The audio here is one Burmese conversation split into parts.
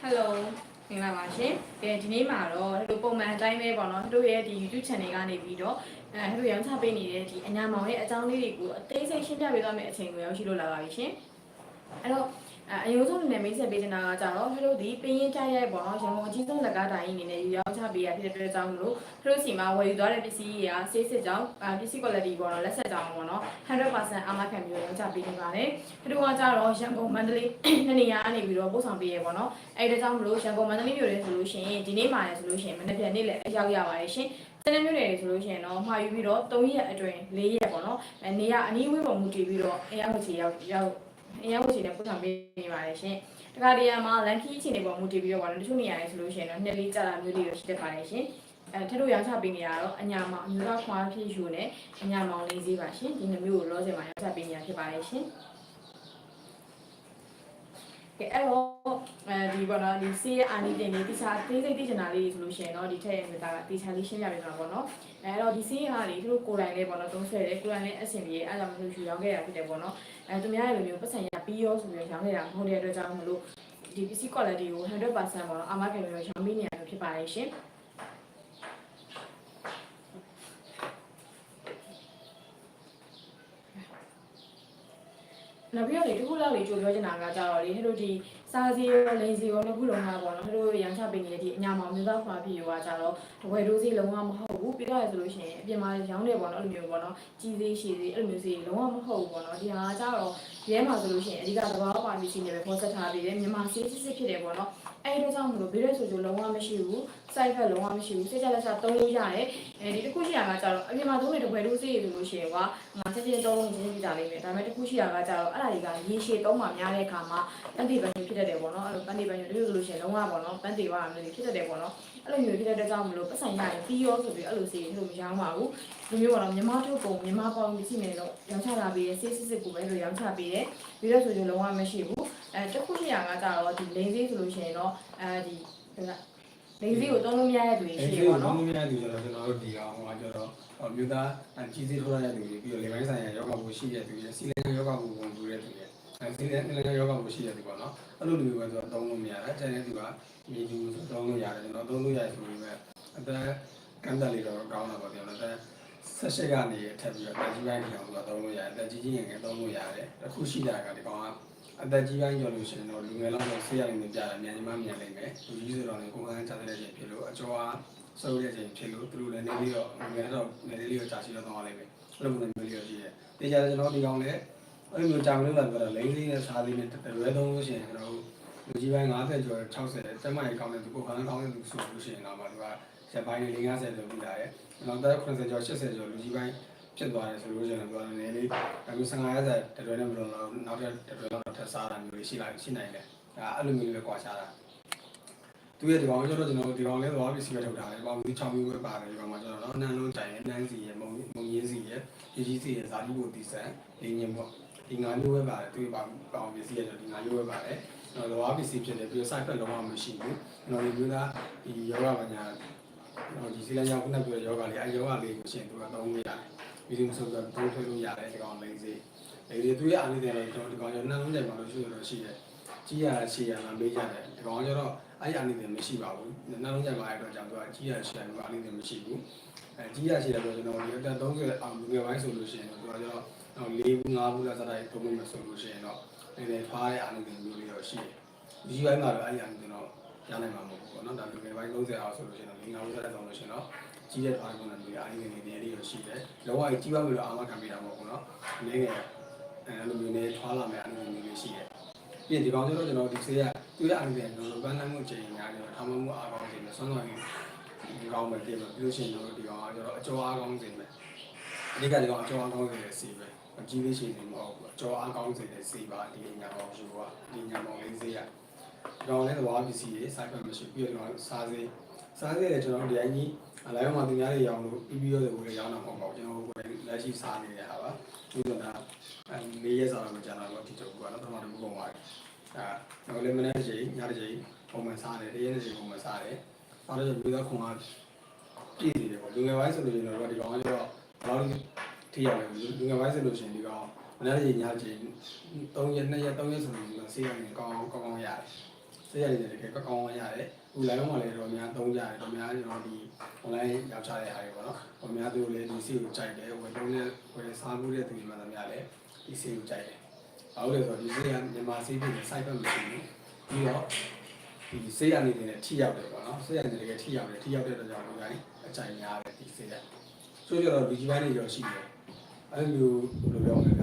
ဟယ်လိုမင်္ဂလာပါရှင်။ဒီနေ့မှာတော့တို့ပုံမှန်အတိုင်းပဲပေါ့နော်တို့ရဲ့ဒီ YouTube channel ကနေပြီးတော့အဲတို့ရောင်းချပေးနေတဲ့ဒီအညာမောင်ရဲ့အကြောင်းလေးတွေကိုအသေးစိတ်ရှင်းပြပေးသွားမယ့်အချိန်ကိုရောက်ရှိလို့လာပါပြီရှင်။အဲ့တော့ အအယုံဆုံးအနေနဲ့မိတ်ဆက်ပေးချင်တာကကြတော့တို့ဒီပင်းရင်ကြရိုက်ပေါ့နော်ရန်ကုန်အကြီးဆုံးလက်ကားတိုင်းအနေနဲ့ရောင်းချပေးရဖြစ်တဲ့အတွက်ကြောင့်မလို့တို့စီမှာဝယ်ယူသွားတဲ့ပစ္စည်းတွေကဆေးစစ်ကြောင်းပစ္စည်း quality ပေါ့နော်လက်ဆက်ကြောင်းပေါ့နော်100%အာမခံပြီးရောင်းချပေးနေပါတယ်။တို့ကကြတော့ရန်ကုန်မန္တလေးနှစ်နေရာအနေပြီးတော့ပို့ဆောင်ပေးရပေါ့နော်။အဲ့ဒါကြောင့်မလို့ရန်ကုန်မန္တလေးမြို့တွေဆိုလို့ရှိရင်ဒီနေ့မှလည်းဆိုလို့ရှိရင်မနေ့ပြန်နေ့လည်းအရောက်ရပါတယ်ရှင်။တနင်္ဂနွေတွေဆိုလို့ရှိရင်တော့မှာယူပြီးတော့3ရက်အတွင်း4ရက်ပေါ့နော်။အဲနေရအနည်းဝေးပုံမူတည်ပြီးတော့အရောက်ချီရောက်ရောက် အရောက်ချီနဲ့ပို့ဆောင်ပေးနေပါတယ်ရှင်။တခါတရံမှာလန်ခီအခြေအနေပုံမူတည်ပြီးတော့ပေါ့နော်တချို့နေရာတွေဆိုလို့ရှိရင်တော့နှစ်လေးကြာတာမျိုးလေးတွေရှိတတ်ပါတယ်ရှင်။အဲထက်တို့ရောင်းချပေးနေရတော့အညာမောင်အမျိုးသားခွာဖြစ်ယူနဲ့အညာမောင်လေးစေးပါရှင်ဒီနှစ်မျိုးကိုလောဆယ်မှာရောင်းချပေးနေရဖြစ်ပါတယ်ရှင်။ ကဲအဲ့တော့အဲဒီပေါ့နော်ဒီစီးရအာနီတင်လေးတခြားသေးစိတ်သိချင်တာလေးတွေဆိုလို့ရှိရင်တော့ဒီထက်ရနေတာကတခြားလေးရှင်းပြပေးမှာပေါ့နော်အဲအဲ့တော့ဒီစီးရဟာလေသူတို့ကိုယ်တိုင်လေးပေါ့နော်သုံးဆွဲတယ်ကိုယ်တိုင်လေးအဆင်ပြေအဲ့ဒါမျိုးယူရောင်းခဲ့ရဖြစ်တယ်ပေါ့နော်အဲသူများရဲ့လိုမျိုးပတ်စံရပြီးရောဆိုပြီးရောင်းခဲ့တာမဟုတ်တဲ့အတွက်ကြောင့်မလို့ဒီပစ္စည်း quality ကို100%ပေါ့နော်အာမခံပြီးတော့ရောင်းပေးနေရလို့ဖြစ်ပါတယ်ရှင် နောက်ပြီးတော့လေတခုလောက်လေကြိုပြောချင်တာကကြတော့လေဟဲ့တို့ဒီစားစီရောလိန်စီရောနှစ်ခုလုံးကပေါ့နော်ဟဲ့တို့ရန်ချပင်နေတဲ့ဒီအညာမောင်မျိုးသားခွာဖြစ်ရောကကြတော့တဝဲဒိုးစီလုံးဝမဟုတ်ဘူးပြီးတော့ရဆိုလို့ရှိရင်အပြင်မှာရောင်းတယ်ပေါ့နော်အဲ့လိုမျိုးပေါ့နော်ကြီးသေးရှည်သေးအဲ့လိုမျိုးစီလုံးဝမဟုတ်ဘူးပေါ့နော်ဒီဟာကကြတော့ရဲမှာဆိုလို့ရှိရင်အဓိကသဘာဝပါမီစီနေပဲဖော်ဆက်ထားပြီးတယ်မြန်မာစီးစစ်စစ်ဖြစ်တယ်ပေါ့နော်အဲ့ဒီတော့ကြောင့်မလို့ဘေးရဲဆိုဆိုလုံးဝမရှိဘူးစိုက်ဖက်လုံးဝမရှိဘူးစိတ်ကြလက်စားသုံးလို့ရတယ်အဲဒီတစ်ခုရှိတာကကြတော့အပြင်မှာသုံးတဲ့တဝဲဒိုးစီဆိုလို့ရှိရင်ကငါချက်ချင်းသုံးလို့ချင်းပြကြလိမ့်မယ်ဒါပေမဲ့တစ်ခုရှိတာကကြတော့အဲ့ဒါတွေကရေရှည်သုံးမှများတဲ့အခါမှာပန်းတီပန်းမျိုးဖြစ်တတ်တယ်ပေါ့နော်အဲ့လိုပန်းတီပန်းမျိုးတို့ဆိုလို့ရှိရင်လုံးဝပေါ့နော်ပန်းတီဝါမျိုးတွေဖြစ်တတ်တယ်ပေါ့နော်အဲ့လိုမျိုးဖြစ်တဲ့အတွက်ကြောင့်မလို့ပတ်ဆိုင်ရရင်ပြီးရောဆိုပြီးအဲ့လိုစီလို့မရောင်းပါဘူးဒီမျိုးပေါ့နော်မြမထုတ်ကုန်မြမပေါင်းပစ္စည်းတွေတော့ရောင်းချတာပေးရဆေးစစ်စစ်ကိုပဲလို့ရောင်းချပေးတယ်ပြီးတော့ဆိုရင်လုံးဝမရှိဘူးအဲတစ်ခုရှိတာကကြတော့ဒီလိန်သေးဆိုလို့ရှိရင်တော့အဲဒီလိန်သေးကိုသုံးလို့မရတဲ့သူတွေအဲ့ရှိဒီတယ်ကိုပေါ့လုံးနော်လုံးများသူဆိုတော့ကျွန်တော်တို့ဒီကောင်ဟိုကကျတော့မြို့သားကြီးသေးထိုးရတဲ့သူတွေပြီးတော့လေပိုင်းဆိုင်ရာယောဂကိုရှိတဲ့သူတွေစီလန်ယောဂကိုဝင်သူတဲ့သူတွေအဲစီလန်စီလန်ယောဂကိုရှိတဲ့သူပေါ့နော်အဲ့လိုလူတွေပဲဆိုတော့သုံးလို့မရတာကျန်တဲ့သူကမြေသူဆိုသုံးလို့ရတယ်ကျွန်တော်သုံးလို့ရတယ်ဆိုပြီးပဲအသက်ကန့်တက်လေးတော့ကောင်းတာပေါ့ကျွန်တော်သက်ဆက်ရှိကနေထပ်ပြီးတော့တက်ကြီးပိုင်းဒီအောင်သူကသုံးလို့ရတယ်တက်ကြီးကြီးငယ်ငယ်သုံးလို့ရတယ်အခုရှိတာကဒီကောင်က အသက်ကြီးပိုင်းကျော်လို့ရှိရင်တော့လူငယ်လောက်တော့ဆေးရည်နဲ့ပြတာမြန်ညီမမြန်နိုင်မယ်လူကြီးဆိုတော့လည်းကိုယ်ကန်းချတဲ့ချိန်ဖြစ်လို့အကျော်အားဆိုရတဲ့ချိန်ဖြစ်လို့သူတို့လည်းနေပြီးတော့ငယ်တော့နေလေးတော့ကြာစီတော့သွားလိမ့်မယ်အဲ့လိုမျိုးမျိုးလေးရှိတယ်တေချာကျွန်တော်ဒီကောင်လည်းအဲ့လိုမျိုးကြာမလို့လာပြောတော့လိမ့်လေးနဲ့စားလေးနဲ့တွဲသုံးလို့ရှိရင်ကျွန်တော်လူကြီးပိုင်း50ကျော်60တက်မိုင်ကောင်းတဲ့သူကိုယ်ကန်းကောင်းတဲ့သူဆိုလို့ရှိရင်တော့မှသူကချက်ပိုင်းလေး50ကျော်ပြီးလာတယ်နောက်တော့90ကျော်80ကျော်လူကြီးပိုင်း ဖြစ်သွားတယ်ဆိုလို့ရှိရင်တော့နည်းလေးအခု15ရက်တတွဲနဲ့မလို့နောက်ထပ်တတွဲလောက်ထပ်စားတာမျိုးတွေရှိလာရှိနိုင်တယ်အဲအဲ့လိုမျိုးလေးပဲကွာခြားတာသူရဲ့ဒီကောင်ကျတော့ကျွန်တော်ဒီကောင်လေးသွားပြီးစီပဲထုတ်ထားတယ်။ပေါင်းပြီး6မျိုးပဲပါတယ်ဒီကောင်မှာကျတော့နော်နန်းလုံးတိုင်ရဲ့နန်းစီရဲ့မုံမုံရင်းစီရဲ့ဒီကြီးစီရဲ့ဇာတိကိုတီဆန်လေးညင်ပေါ့ဒီငါမျိုးပဲပါတယ်သူပေါင်းပေါင်းပြီးစီရဲ့ဒီငါမျိုးပဲပါတယ်။ကျွန်တော်လောပစ္စည်းဖြစ်တယ်ပြီးတော့ side effect လုံးဝမရှိဘူး။ကျွန်တော်ဒီမျိုးသားဒီယောဂပညာတော့ဒီစီလန်ရောက်ခုနကပြောတဲ့ယောဂလေးအဲယောဂလေးကိုရှင်သူကသုံးလို့ရတယ်။ ပြီးလို့ဆိုတော့သုံးထွက်လို့ရတယ်ဒီကောင်လေးစီ။အဲဒီသူရဲ့အားလေးတွေတော့ကျွန်တော်ဒီကောင်ရောနှလုံးတိုင်မှာလို့ရှိရတော့ရှိတယ်။ကြီးရရှည်ရလာမေးကြတယ်ဒီကောင်ကျတော့အဲ့အနည်းငယ်မရှိပါဘူး။နောက်လုံးကြပါရတော့ကြောင့်သူကကြီးရရှည်ရလို့အနည်းငယ်မရှိဘူး။အဲကြီးရရှည်ရတော့ကျွန်တော်ဒီအသက်30အောင်လူငယ်ပိုင်းဆိုလို့ရှိရင်တော့သူကကျတော့၄ဘူး၅ဘူးလောက်စတိုင်းသုံးလို့မဆိုလို့ရှိရင်တော့ဒီလေထွားတဲ့အနည်းငယ်မျိုးလေးတော့ရှိတယ်။ဒီပိုင်းမှာတော့အဲ့အနည်းငယ်တော့ရနိုင်မှာမဟုတ်ဘူးပေါ့နော်။ဒါလူငယ်ပိုင်း30အောင်ဆိုလို့ရှိရင်တော့၄၅ဘူးစတိုင်းသုံးလို့ရှိရင်တော့ ကြီးတဲ့ထွားတဲ့ပုံစံမျိုးအနည်းငယ်လေးလေးတော့ရှိတယ်။လောကကြီးပါလို့အာမခံပေးတာမဟုတ်ဘူးနော်။အနည်းငယ်အဲလိုမျိုးလေးထွားလာမယ့်အနည်းငယ်လေးရှိတယ်။ပြီးရင်ဒီကောင်ကျတော့ကျွန်တော်ဒီဆေးကသူရအနေနဲ့ကျွန်တော်ပန်းနိုင်မှုအချိန်များတယ်ထောင်မမှုအားကောင်းစေမယ်ဆွမ်းဆောင်ရည်ဒီကောင်ပဲပြင်မယ်ပြီးလို့ရှိရင်တော့ဒီကောင်ကကျတော့အကျော်အားကောင်းစေမယ်အဓိကဒီကောင်အကျော်အားကောင်းစေတဲ့ဆေးပဲအကြီးလေးရှိနေမဟုတ်ဘူးအကျော်အားကောင်းစေတဲ့ဆေးပါဒီညာကောင်ယူကဒီညာကောင်လေးဆေးရဒီကောင်လည်းသဘာဝပစ္စည်းရေးစိုက်ဖက်မရှိပြီးတော့စားစေးစားစေးလည်းကျွန်တော်ဒီအရင်အ လိုက်မှာသူများတွေရောင်းလို့ပြီးပြီးတော့ကိုလည်းရောင်းတာမဟုတ်ပါဘူးကျွန်တော်ကိုယ်လက်ရှိစားနေတဲ့ဟာပါဒီတော့အဲမေးရစားတော့ကြာလာတော့ဒီတော့ကတော့ပထမတစ်ခုပုံပါတယ်အဲတော့လည်းမနေ့ကညတစ်ချိန်ပုံမှန်စားတယ်တရက်တစ်ချိန်ပုံမှန်စားတယ်စားတော့လူသားခုံကပြည့်နေတယ်ပေါ့လူငယ်ပိုင်းဆိုလို့ရှိရင်တော့ဒီကောင်ကကျတော့ဘယ်လိုထိရလဲလူငယ်ပိုင်းဆိုလို့ရှိရင်ဒီကောင်မနေ့ကညချင်း3ရက်2ရက်3ရက်ဆိုရင်ဆေးရတယ်ကောင်းကောင်းကောင်းရတယ် ဆေးရတယ်တကယ်ကောင်းကောင်းရတယ်အခု live မှာလည်းတော့များသုံးကြတယ်တော့များကျွန်တော်ဒီ online ရောက်ချတဲ့အားတွေပေါ့နော်ဟိုများသူလည်းဒီဆေးကိုကြိုက်တယ်ဝယ်သုံးတဲ့ဝယ်စားမှုတဲ့သူတွေမှလည်းများလည်းဒီဆေးကိုကြိုက်တယ်ဘာလို့လဲဆိုတော့ဒီဆေးကမြန်မာဆေးပြည်နဲ့ site ဘက်မရှိဘူးပြီးတော့ဒီဆေးအနေနဲ့ထိရောက်တယ်ပေါ့နော်ဆေးအနေနဲ့တကယ်ထိရောက်တယ်ထိရောက်တဲ့အတွက်ကြောင့်ဒီတိုင်းအကြိုက်များတယ်ဒီဆေးကဆိုကြတော့ဒီကြီးပိုင်းတွေရောရှိတယ်အဲ့လိုမျိုးဘယ်လိုပြောမလဲက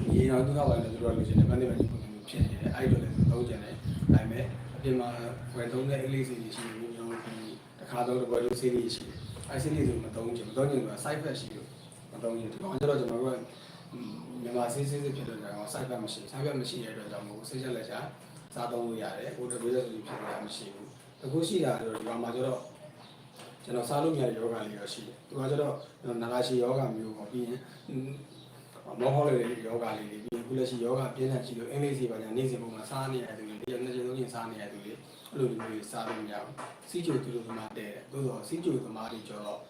ဒီတော့သူကဘာလဲသူတို့ကလိုချင်တယ်မန္တလေးမှာဒီပုံစံမျိုး ဖြစ်နေတယ်အဲ့ဒီတော့လည်းသုံးကြတယ်ဒါပေမဲ့အပြင်မှာဝယ်သုံးတဲ့အင်္ဂလိပ်စီတွေရှိတယ်ကျွန်တော်ဒီတစ်ခါတော့ဘယ်လိုဆေးတွေရှိတယ်အဲ့ဆေးတွေမသုံးချင်မသုံးချင်တော့ side effect ရှိလို့မသုံးချင်ဒီကောင်ကျတော့ကျွန်တော်တို့ကမြန်မာဆေးဆေးစစ်ဖြစ်တဲ့ကြောင့် side effect မရှိ side effect မရှိတဲ့အတွက်ကြောင့်မို့ဆေးချက်လက်ချာစားသုံးလို့ရတယ်ဟိုတပည့်ရဆိုဖြစ်နေတာမရှိဘူးတကူရှိတာတော့ဒီကောင်မှာကျတော့ကျွန်တော်စားလို့မရတဲ့ယောဂလေးတော့ရှိတယ်သူကကျတော့နာလာရှိယောဂမျိုးပေါ့ပြီးရင် မောဟောလေးယောဂလေးတွေပြီးရင်ခုလက်ရှိယောဂပြင်းထန်ရှိလို့အင်္ဂလိပ်စီပါညာနေ့စဉ်ပုံမှာစားနေရတဲ့သူတွေတရက်နှစ်ချက်သုံးချက်စားနေရတဲ့သူတွေအဲ့လိုမျိုးစားလို့မရဘူးစီချိုသူတို့သမားတဲ့သို့တော့စီချိုသမားတွေကျတော့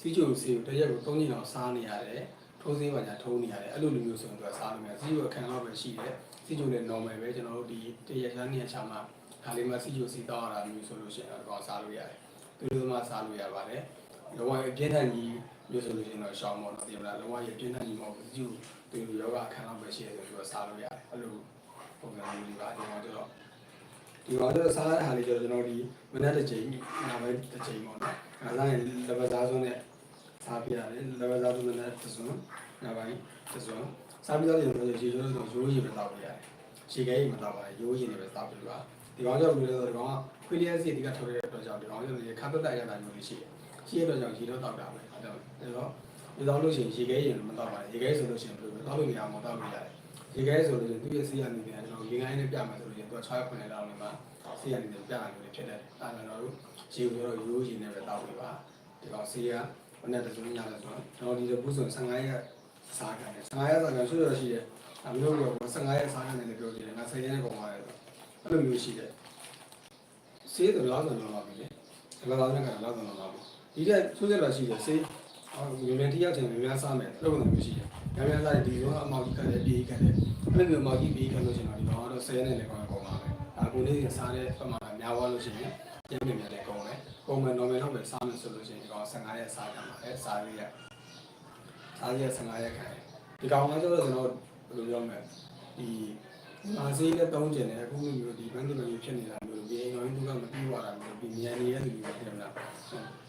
စီချိုစီကိုတရက်ကို၃ချိန်လောက်စားနေရတယ်ထိုးစေးပါညာထိုးနေရတယ်အဲ့လိုလိုမျိုးဆိုရင်သူကစားလို့မရစီချိုအခန်းတော့ပဲရှိတယ်စီချိုလည်း normal ပဲကျွန်တော်တို့ဒီတရက်ချမ်းနေချာမှာဒါလေးမှစီချိုစီတောက်ရတာမျိုးဆိုလို့ရှိရင်တော့စားလို့ရတယ်သူတို့သမားစားလို့ရပါတယ် လောကအပြင်းထန်ကြီးမျိုးဆိုလို့ရှိရင်တော့ရှောင်းမောတော့ဒီမလားလောကရပြင်းထန်ကြီးမဟုတ်ဘူးစီချိုသူတို့ယောဂအခန်းတော့ပဲရှိတယ်ဆိုတော့စားလို့ရတယ်အဲ့လိုပုံစံမျိုးလေးပါဒီမှာကျတော့ဒီကောင်ကျတော့စားတဲ့ဟာလေးကျတော့ကျွန်တော်ဒီမနေ့တစ်ချိန်နောက်ပိုင်းတစ်ချိန်ပေါ့နော်။အဲဒါရင်လဘသားစွန်းနဲ့စားပြရတယ်လဘသားစွန်းနဲ့တစ်စွန်းနောက်ပိုင်းတစ်စွန်းစားပြီးတော့ကျွန်တော်ရေချိုးလို့ရိုးရည်ပဲတောက်ပြရတယ်။ရှေ့ကဲကြီးမတောက်ပါဘူးရိုးရည်နဲ့ပဲတောက်ပြီးတော့ဒီကောင်ကျတော့ဘယ်လိုလဲဆိုတော့ဒီကောင်ကခွေးလျက်စီဒီကထုတ်ရတဲ့အတွက်ကြောင့်ဒီကောင်ကျတော့ခါတော့တိုက်ရတာမျိုးလေးရှိတယ်။ ရှိရတဲ့ကြောင့်ရေတော့တောက်တာပဲ။အဲတော့ဒီတော့ဒီတော့လို့ရှိရင်ရေခဲရင်မတောက်ပါဘူး။ရေခဲဆိုလို့ရှိရင်ဘယ်လိုလဲတောက်လို့မရအောင်မတောက်လို့ရတယ်။ရေခဲဆိုလို့ရှိရင်သူ့ရဲ့စီးရနေတယ်ကျွန်တော်ရေခိုင်းနဲ့ပြမယ်ဆိုလို့ရှိရင်သူက6ရက်9ရက်လောက်နေမှာဆေးရနေတယ်ပြတာမျိုးတွေဖြစ်တယ်။ဒါကြောင့်တော့ရေကိုတော့ရိုးရေနဲ့ပဲတောက်ပြပါ။ဒီကောင်ဆေးကဘယ်နဲ့တစုံရလဲဆိုတော့ကျွန်တော်ဒီလိုပုစုံ15ရက်စားခံတယ်15ရက်စားခံဆွရရှိတယ်။အမျိုးမျိုး15ရက်စားခံတယ်လည်းပြောကြတယ်ငါ10ရက်နဲ့ပုံပါတယ်ဆိုအဲ့လိုမျိုးရှိတယ်။ဆေးတော့လောက်ဆုံးလောက်ပါပြီလေ။ဒီလောက်နဲ့ကလောက်ဆုံးလောက်ပါဘူး။ ဒီတဲ့ဆွရတော့ရှိတယ်ဆေးအော်မြန်မြန်တိရောက်ချင်မြန်မြန်စားမယ်လို့ပုံစံမျိုးရှိတယ်။မြန်မြန်စားရင်ဒီလိုအမောက်ကြီးကလည်းပြေးကလည်းအဲ့လိုမျိုးအမောက်ကြီးပြေးကလို့ရှိရင်တော့ဒီကောင်ကတော့10ရက်နဲ့လည်းကောင်းကောင်းပါပဲ။ဒါကိုလေးစားတဲ့ပမာဏများသွားလို့ရှိရင်ပြင်းပြင်းများတယ်ကုန်တယ်။ပုံမှန် normal လောက်ပဲစားမယ်ဆိုလို့ရှိရင်ဒီကောင်15ရက်စားကြမှာလေစားရရက်စားရရက်15ရက်ခံတယ်။ဒီကောင်ကကျတော့ကျွန်တော်ဘယ်လိုပြောမလဲဒီမာစေးနဲ့တုံးကျင်တယ်အခုမျိုးဒီဘန်းဒီမျိုးဖြစ်နေတာမျိုးဒီအိမ်တော်ကြီးကမပြီးသွားတာမျိုးဒီမြန်နေတဲ့သူတွေဖြစ်နေတာ။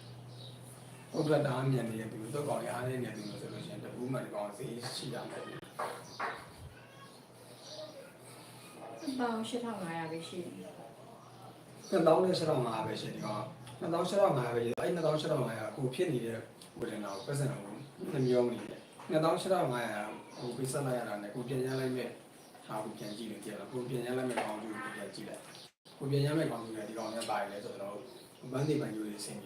ဟုတ်ကဲ့တားမြန်နေတဲ့သူတို့ကောင်ရအားနေတဲ့သူမျိုးဆိုလို့ရှိရင်တပူးမှဒီကောင်စေးရှိတာမဟုတ်ဘူးပေါင်8500ပဲရှိတယ်2000နဲ့7500ပဲရှိဒီကောင်2000 7500ပဲအဲ့2000 7500ကိုဖြစ်နေတဲ့ဝေဒနာကိုပတ်စံကိုနှမျိုးနေတယ်2000 7500ကိုပြဆက်လိုက်ရတာနဲ့ကိုပြန်ရလိုက်မဲ့ဟာကိုပြန်ကြည့်လို့ကြည့်ရတာကိုပြန်ရလိုက်မဲ့ကောင်ကိုပြန်ကြည့်လိုက်ကိုပြန်ရမဲ့ကောင်ကိုဒီကောင်နဲ့ပါရလဲဆိုတော့ဘန်းဒီပန်ယူလေးဆင်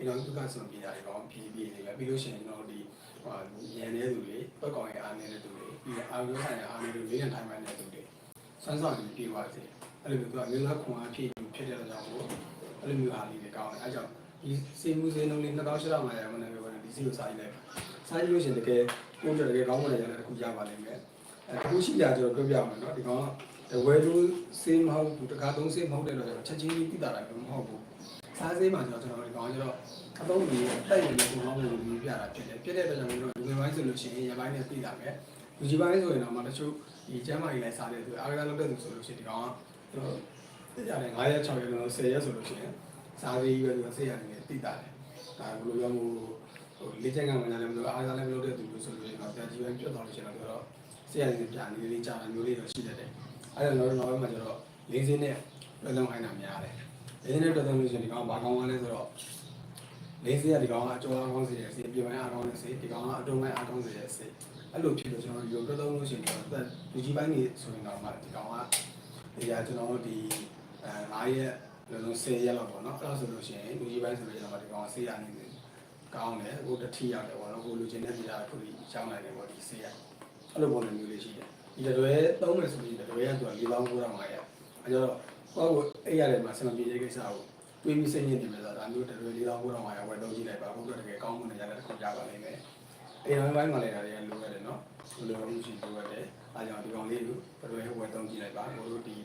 ကြည့်မယ်ပြီးတော့သူကဆိုပြရတယ်ကောင်ဖြည်းဖြည်းလေးပဲပြီးလို့ရှိရင်တော့ဒီဟိုရန်နေတဲ့သူတွေဘက်ကောင်ရဲ့အားနေတဲ့သူတွေပြီးတော့အာရုံဆိုင်ရာအားနေတဲ့လေးနဲ့ထိုင်မှနေတဲ့သူတွေစမ်းဆောင်ပြီးပြေးသွားစေအဲ့လိုမျိုးကမျိုးသားခွန်အားဖြည့်ဖြစ်တဲ့ကြောင့်မို့အဲ့လိုမျိုးဟာလေးတွေကောင်းတယ်အဲကြောင့်ဒီစေမှုစေနှုန်းလေး2800မနဲ့ပြောတယ်ဒီစီကိုစားရလိုက်စားရလို့ရှိရင်တကယ်ကိုယ်တကယ်ကောင်းမတယ်ရတယ်တခုရပါလိမ့်မယ်အဲတခုရှိကြကျွန်တော်ပြောပြမယ်နော်ဒီကောင်ကဝယ်လို့စေးမဟုတ်ဘူးတခါသုံးစေးမဟုတ်တဲ့တော့ချက်ချင်းလေးသိတာလည်းမဟုတ်ဘူး စားစေးမှာကျွန်တော်ကျွန်တော်ဒီကောင်ကျတော့အသုံးကြီးတိုက်နေတဲ့ပုံအောင်လို့ပြပြတာဖြစ်တယ်ဖြစ်တဲ့အတွက်ကြောင့်ကျွန်တော်ဒီပိုင်းဆိုလို့ရှိရင်ရပိုင်းနဲ့သိတာပဲလူကြီးပိုင်းဆိုရင်တော့မှတချို့ဒီကျမ်းမာရေးလိုက်စားတဲ့သူအားကစားလုပ်တဲ့သူဆိုလို့ရှိရင်ဒီကောင်ကကျွန်တော်သိကြတယ်9ရက်6ရက်လုံး10ရက်ဆိုလို့ရှိရင်စားသေးပဲသူကဆေးရနေတိတာတယ်ဒါဘယ်လိုပြောမို့ဟိုလေ့ကျင့်ခန်းဝင်လာလည်းမလို့အားကစားလည်းမလုပ်တဲ့သူလို့ဆိုလို့ရှိရင်တော့ကြာကြီးပဲပြတ်သွားလို့ရှိရင်တော့ဆေးရနေပြန်နေလေးကြာတာမျိုးလေးတော့ရှိတတ်တယ်အဲ့ဒါတော့နောက်မှကျတော့လေးစင်းနဲ့လွယ်လုံးခိုင်းတာများတယ် လေးစင်းနဲ့တော်တော်လို့ရှိရင်ဒီကောင်ဘာကောင်းသွားလဲဆိုတော့လေးစင်းကဒီကောင်ကအကျော်အားကောင်းစေတဲ့ဆေးပြင်ပိုင်းအားကောင်းတဲ့ဆေးဒီကောင်ကအတုံးပိုင်းအားကောင်းစေတဲ့ဆေးအဲ့လိုဖြစ်လို့ကျွန်တော်ဒီလိုတော်တော်လို့ရှိရင်တော့လူကြီးပိုင်းနေဆိုရင်တော့မှဒီကောင်ကဒီကကျွန်တော်တို့ဒီအဲ9ရက်လုံးလုံး10ရက်လောက်ပေါ့နော်အဲ့ဒါဆိုလို့ရှိရင်လူကြီးပိုင်းဆိုလို့ကျွန်တော်ဒီကောင်ဆေးရနေတယ်ကောင်းတယ်ကိုတတိရတယ်ပေါ့နော်ကိုလူချင်းတဲ့ပြည်တာခုကြီးရှောင်းနိုင်တယ်ပေါ့ဒီဆေးရအဲ့လိုပုံစံမျိုးလေးရှိတယ်ဒီတတွေသုံးမယ်ဆိုရင်တတွေကသူက၄000 900ရက်အဲ့တော့ ကိုယ့်ကိုအဲ့ရတယ်မှာဆင်မပြေတဲ့ကိစ္စကိုတွေးပြီးစိတ်ညစ်နေမယ်ဆိုတာဒါမျိုးတတွေ၄000 900ရက်ဝယ်တော့ကြည့်လိုက်ပါဘုရားတကယ်ကောင်းမှုနဲ့ရတဲ့တစ်ခုရပါလိမ့်မယ်အိမ်တော်ဘိုင်းမှာလည်းဒါတွေကလိုရတယ်နော်လိုလိုမှုရှိလိုရတယ်အားကြောင့်ဒီကောင်လေးကိုဘယ်လိုဝယ်သုံးကြည့်လိုက်ပါကိုတို့ဒီ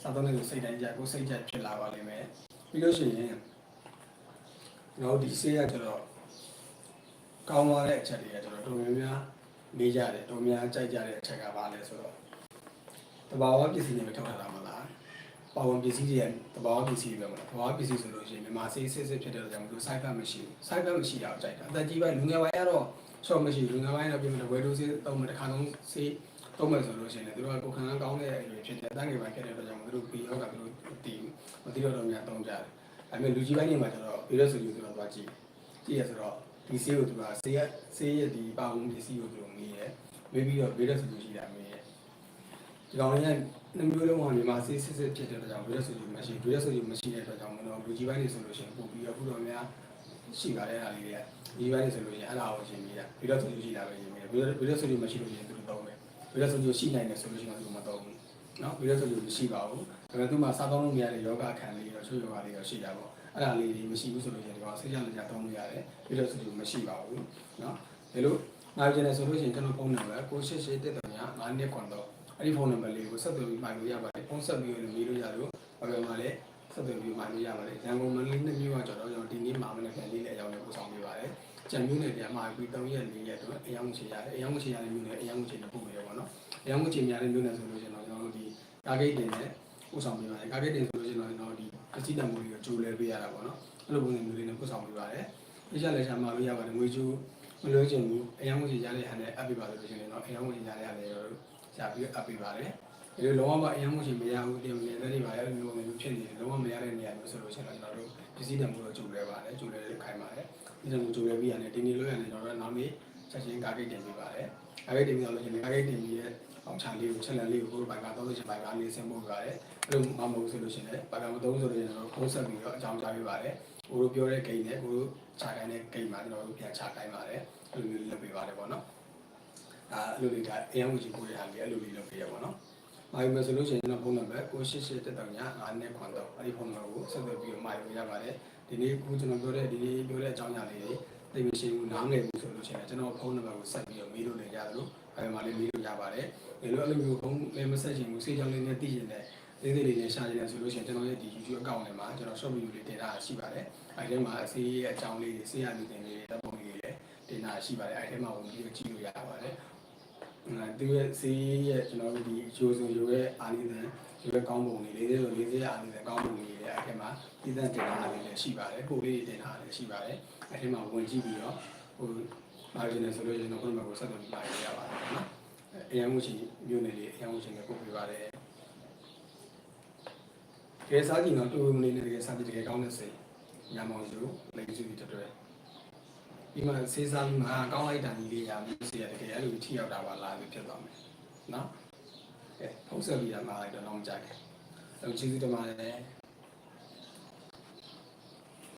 စားသုံးတဲ့စိတ်တိုင်းကြကိုစိတ်ကြဖြစ်လာပါလိမ့်မယ်ပြီးလို့ရှိရင်တော့ဒီဆေးရကျတော့ကောင်းသွားတဲ့အချက်တွေကကျတော့တော်များများနေကြတယ်တော်များကြိုက်ကြတဲ့အချက်ကဘာလဲဆိုတော့တဘာဝပစ္စည်းတွေပဲထောက်ထားတာမလား ပါဝင်ပစ္စည်းတွေတဘာဝပစ္စည်းတွေပဲမလားတဘာဝပစ္စည်းဆိုလို့ရှိရင်မြန်မာဆေးစစ်စစ်ဖြစ်တဲ့ကြောင့်မလို့ side effect မရှိဘူး side effect မရှိတာကိုကြိုက်တာအသက်ကြီးပိုင်းလူငယ်ပိုင်းကတော့ရှော့မရှိဘူးလူငယ်ပိုင်းတော့ပြင်မယ်ဝယ်ဒိုးစေးတုံးမယ်တစ်ခါလုံးစေးတုံးမယ်ဆိုလို့ရှိရင်လည်းသူတို့ကကိုခံကကောင်းတဲ့အရွယ်ဖြစ်တယ်တန်းငယ်ပိုင်းဖြစ်တဲ့အတွက်ကြောင့်သူတို့ပြီးရောကသူတို့တည်မတည်တော့တော့များတုံးကြတယ်အဲမဲ့လူကြီးပိုင်းနေမှာကျတော့ပြီးတော့ဆိုယူသူတို့သွားကြည့်ကြည့်ရဆိုတော့ဒီစေးကိုသူကစေးရစေးရဒီပါဝင်ပစ္စည်းကိုသူတို့မေးရဲမေးပြီးတော့ပြီးတော့ဆိုယူရှိတာမေးရဲ ဒီကောင်လေးကနှမျိုးလုံးကမြန်မာစေးစစ်စစ်ဖြစ်တဲ့အတွက်ကြောင့်ပြီးတော့ဆိုယူမရှိပြီးတော့ဆိုယူမရှိတဲ့အတွက်ကြောင့်မလို့လူကြီးပိုင်းနေဆိုလို့ရှိရင်ပို့ပြီးတော့ခုတော့များရှိပါတဲ့အားလေးတွေကဒီပိုင်းနေဆိုလို့ရှိရင်အဲ့ဒါကိုရှင်းပြီးတာပြီးတော့ဆိုယူရှိတာပဲရှင်းပြီးပြီးတော့ပြီးတော့ဆိုယူမရှိလို့ရှိရင်သူတို့တော့မယ်ပြီးတော့ဆိုယူရှိနိုင်တယ်ဆိုလို့ရှိရင်သူမတော့ဘူးနော်ပြီးတော့ဆိုယူမရှိပါဘူးဒါပေမဲ့သူမှစားသုံးလို့မရတဲ့ယောဂခံလေးရောချိုးယောဂလေးရောရှိတာပေါ့အဲ့ဒါလေးတွေမရှိဘူးဆိုလို့ရှိရင်ဒီကောင်ဆေးရလက်ကြသုံးလို့ရတယ်ပြီးတော့ဆိုယူမရှိပါဘူးနော်ဒီလိုနိုင်ကျင်တယ်ဆိုလို့ရှိရင်ကျွန်တော်ဖုန်းနံပါတ်688 တက်တယ်ညာ9နှစ်ခွန်တော့အဲ့ဒီဖုန်းနံပါတ်လေးကိုဆက်သွယ်ပြီးမှလို့ရပါတယ်ဖုန်းဆက်ပြီးလို့မေးလို့ရလို့ဘာပြောမှလဲဆက်သွယ်ပြီးမှလို့ရပါတယ်ရန်ကုန်မန္တလေးနှစ်မြို့ကကျွန်တော်ကျွန်တော်ဒီနေ့မှမနေ့ကလေးလည်းအကြောင်းလေးပို့ဆောင်ပေးပါတယ်ကြံမျိုးနယ်ပြန်မှာပြီး3ရက်4ရက်တော့အယောင်ချေရတယ်အယောင်ချေရတဲ့မြို့နယ်အယောင်ချေနဲ့ပို့ပေးရပါတော့အယောင်ချေများတဲ့မြို့နယ်ဆိုလို့ရှိရင်တော့ကျွန်တော်တို့ဒီကာဂိတ်တင်နဲ့ပို့ဆောင်ပေးပါတယ်ကာဂိတ်တင်ဆိုလို့ရှိရင်တော့ကျွန်တော်ဒီအစည်းတံမိုးလေးကိုဂျိုးလဲပေးရတာပေါ့နော်အဲ့လိုပုံစံမျိုးလေးနဲ့ပို့ဆောင်ပေးပါတယ်ပြချလက်ချာမှာလို့ရပါတယ်ငွေကျိုးမလို့ချင်ဘူးအယောင်ချေရတဲ့ဟန်နဲ့အပ်ပေးပါလို့ရှိရင်တော့အယောင်ချေရတဲ့ဟန်နဲ့ ရပြီးအပ်ပေးပါတယ်ဒီလိုလုံးဝမအယောင်ချေမရဘူးတင်နေတယ်ပါရမျိုးမျိုးဖြစ်နေတယ်လုံးဝမရတဲ့နေရာမျိုးဆိုလို့ရှိရင်တော့ကျွန်တော်တို့ပစ္စည်းတံမိုးကိုဂျိုးလဲပါတယ်ဂျိုးလဲခိုင်းပါတယ်ဒီလိုဂျိုးလဲပြီးရတယ်ဒီနေ့လို့ရတယ်ကျွန်တော်တို့နောက်နေ့ချက်ချင်းကာဂိတ်တင်ပေးပါတယ်ကာဂိတ်တင်ပြီးတော့လို့ရှိရင်ကာဂိတ်တင်ပြီးရဲ့အောင်ချာလေးကိုချက်လက်လေးကိုကိုယ်ပိုင်ကတော့လို့ရှိရင်ပိုင်ကနေဆင်းဖို့ပါတယ်အဲ့လိုမမဟုတ်ဆိုလို့ရှိရင်လည်းပိုင်ကမသုံးဆိုလို့ရှိရင်တော့ဖုံးဆက်ပြီးတော့အကြောင်းကြားပေးပါတယ်ကိုတို့ပြောတဲ့ဂိမ်းနဲ့ကိုတို့ခြာခိုင်းတဲ့ဂိမ်းမှာကျွန်တော်တို့ပြန်ခြာခိုင်းပါတယ်အဲ့လိုမျိုးလုပ်ပေးပါတယ်ပေါ့နော် ဒါအဲ့လိုလေးဒါအရင်ကကြီးကိုရဟာလေးအဲ့လိုလေးလုပ်ပေးရပါတော့မာယူမယ်ဆိုလို့ရှိရင်ကျွန်တော်ဖုန်းနံပါတ်688တက်တောင်ညာ9နဲ့ခွန်တော့အဲ့ဒီဖုန်းနံပါတ်ကိုဆက်သွယ်ပြီးတော့မာယူရပါတယ်ဒီနေ့ခုကျွန်တော်ပြောတဲ့ဒီနေ့ပြောတဲ့အကြောင်းအရာလေးတွေသိမရှိဘူးနားမလည်ဘူးဆိုလို့ရှိရင်ကျွန်တော်ဖုန်းနံပါတ်ကိုဆက်ပြီးတော့မေးလို့လည်းရတယ်လို့အဲဒီမှာလေးမေးလို့ရပါတယ်ဒီလိုအဲ့လိုမျိုးဖုန်းလည်းမဆက်ချင်ဘူးစေချောင်းလေးနဲ့သိရင်လည်းသေးသေးလေးနဲ့ရှာကြတယ်ဆိုလို့ရှိရင်ကျွန်တော်ရဲ့ဒီ YouTube account ထဲမှာကျွန်တော် short video လေးတင်ထားတာရှိပါတယ်အဲဒီထဲမှာအစေးရဲ့အကြောင်းလေးတွေစေးရလူတင်လေးတပ်ပုံလေးတွေလည်းတင်ထားရှိပါတယ်အဲဒီထဲမှာဝင်ပြီးကြည့်လို့ရပါတယ် သူရဲ့စေးရဲ့ကျွန်တော်တို့ဒီရိုးစုံရိုးရဲ့အာနိသင်ရိုးရဲ့ကောင်းပုံလေးလေးလေးဆိုလေးလေးအာနိသင်ကောင်းပုံလေးတွေအဲဒီထဲမှာပြည်သက်တင်ထားတာလေးလည်းရှိပါတယ်ပို့လေးတင်ထားတာလည်းရှိပါတယ်အဲဒီထဲမှာဝင်ကြည့်ပြီးတော့ဟို margin ဆိုလို့ရှိရင်တော့ခုနကကိုဆက်သွယ်ပြီးပါရရပါတယ်နော်အရန်မှုချီမြို့နယ်လေးအရန်မှုချီနဲ့ပို့ပေးပါတယ်ကဲစားကြည့်တော့တူမနေနဲ့တကယ်စားကြည့်တကယ်ကောင်းတဲ့စိတ်ညမောင်ယူလိမ့်စုပြီးတက်တွဲ ဒီမှာစေးစားပြီးမှကောင်းလိုက်တာကြီးလေးရမျိုးစေးရတကယ်အဲ့လိုထိရောက်တာပါလားလို့ဖြစ်သွားမယ်နော်ကဲဖုန်းဆက်ပြီးရမှာလိုက်တော့တော့ကြိုက်တယ်အဲ့ကျေးဇူးတင်ပါတယ်